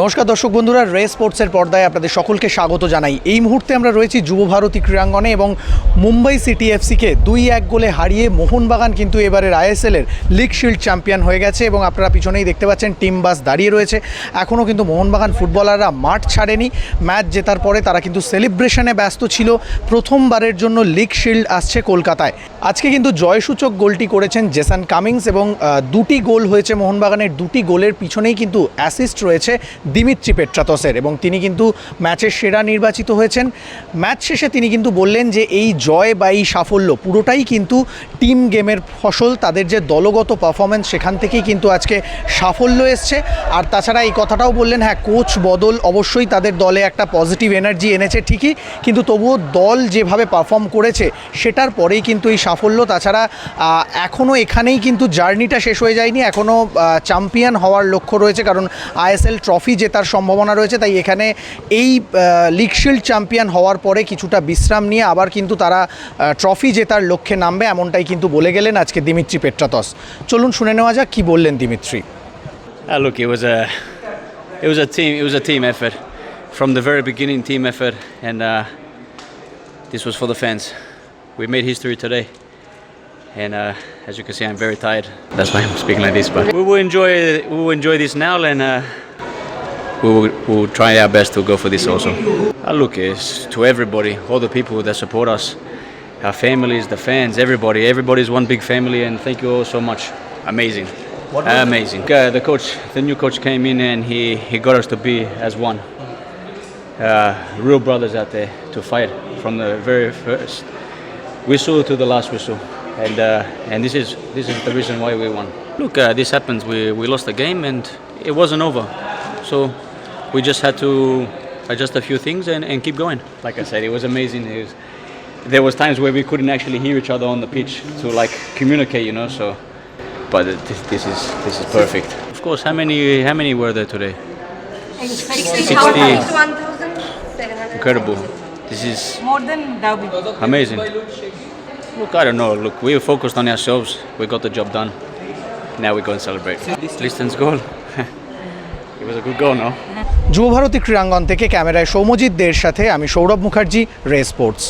নমস্কার দর্শক বন্ধুরা, রে স্পোর্টসের পর্দায় আপনাদের সকলকে স্বাগত জানাই। এই মুহূর্তে আমরা রয়েছি যুব ভারতী ক্রীড়াঙ্গনে এবং মুম্বাই সিটি এফসিকে দুই এক গোলে হারিয়ে মোহনবাগান কিন্তু এবারের আইএসএলের লিগ শিল্ড চ্যাম্পিয়ন হয়ে গেছে এবং আপনারা পিছনেই দেখতে পাচ্ছেন টিম বাস দাঁড়িয়ে রয়েছে। এখনও কিন্তু মোহনবাগান ফুটবলাররা মাঠ ছাড়েনি। ম্যাচ জেতার পরে তারা কিন্তু সেলিব্রেশনে ব্যস্ত ছিল। প্রথমবারের জন্য লিগ শিল্ড আসছে কলকাতায়। আজকে কিন্তু জয়সূচক গোলটি করেছেন জেসান কামিংস এবং দুটি গোল হয়েছে মোহনবাগানের। দুটি গোলের পিছনেই কিন্তু অ্যাসিস্ট রয়েছে দিমিত্রি পেট্রাতসের এবং তিনি কিন্তু ম্যাচের সেরা নির্বাচিত হয়েছেন। ম্যাচ শেষে তিনি কিন্তু বললেন যে এই জয় বা এই সাফল্য পুরোটাই কিন্তু টিম গেমের ফসল, তাদের যে দলগত পারফরমেন্স সেখান থেকেই কিন্তু আজকে সাফল্য এসছে। আর তাছাড়া এই কথাটাও বললেন হ্যাঁ কোচ বদল অবশ্যই তাদের দলে একটা পজিটিভ এনার্জি এনেছে ঠিকই, কিন্তু তবুও দল যেভাবে পারফর্ম করেছে সেটার পরেই কিন্তু এই সাফল্য। তাছাড়া এখনও এখানেই কিন্তু জার্নিটা শেষ হয়ে যায়নি এখনও চ্যাম্পিয়ন হওয়ার লক্ষ্য রয়েছে, কারণ আইএসএল ট্রফি জেতার সম্ভাবনা রয়েছে তাই এখানে এই লিগ শিল্ড চ্যাম্পিয়ন হওয়ার পরে কিছুটা বিশ্রাম নিয়ে আবার কিন্তু তারা ট্রফি জেতার লক্ষ্যে নামবে এমনটাই কিন্তু বলে গেলেন আজকে দিমিত্রি পেট্রাতস চলুন শুনে নেওয়া যাক কি বললেন Dmitri Uh, look, it was a it was a team it was a team effort from the very beginning. Team effort, and uh, this was for the fans. We made history today, and uh, as you can see, I'm very tired. That's why I'm speaking like this. But we will enjoy we will enjoy this now, and uh, we will we will try our best to go for this also. Uh, look, it's to everybody, all the people that support us, our families, the fans, everybody. Everybody is one big family, and thank you all so much. Amazing. Amazing. Uh, the coach, the new coach came in and he, he got us to be as one. Uh, real brothers out there to fight from the very first whistle to the last whistle. And, uh, and this, is, this is the reason why we won. Look, uh, this happens. We, we lost the game and it wasn't over. So we just had to adjust a few things and, and keep going. Like I said, it was amazing. It was, there was times where we couldn't actually hear each other on the pitch to like communicate, you know. So, but this, this is this is perfect. Of course, how many how many were there today? 60. 1,700. Incredible. This is More than Derby. amazing. Look, I don't know. Look, we were focused on ourselves. We got the job done. Now we go and celebrate. Listen's goal. It was a good goal, no? যুব ভারতী ক্রীড়াঙ্গন থেকে ক্যামেরায় সৌমজিৎ দের সাথে আমি সৌরভ মুখার্জি রে sports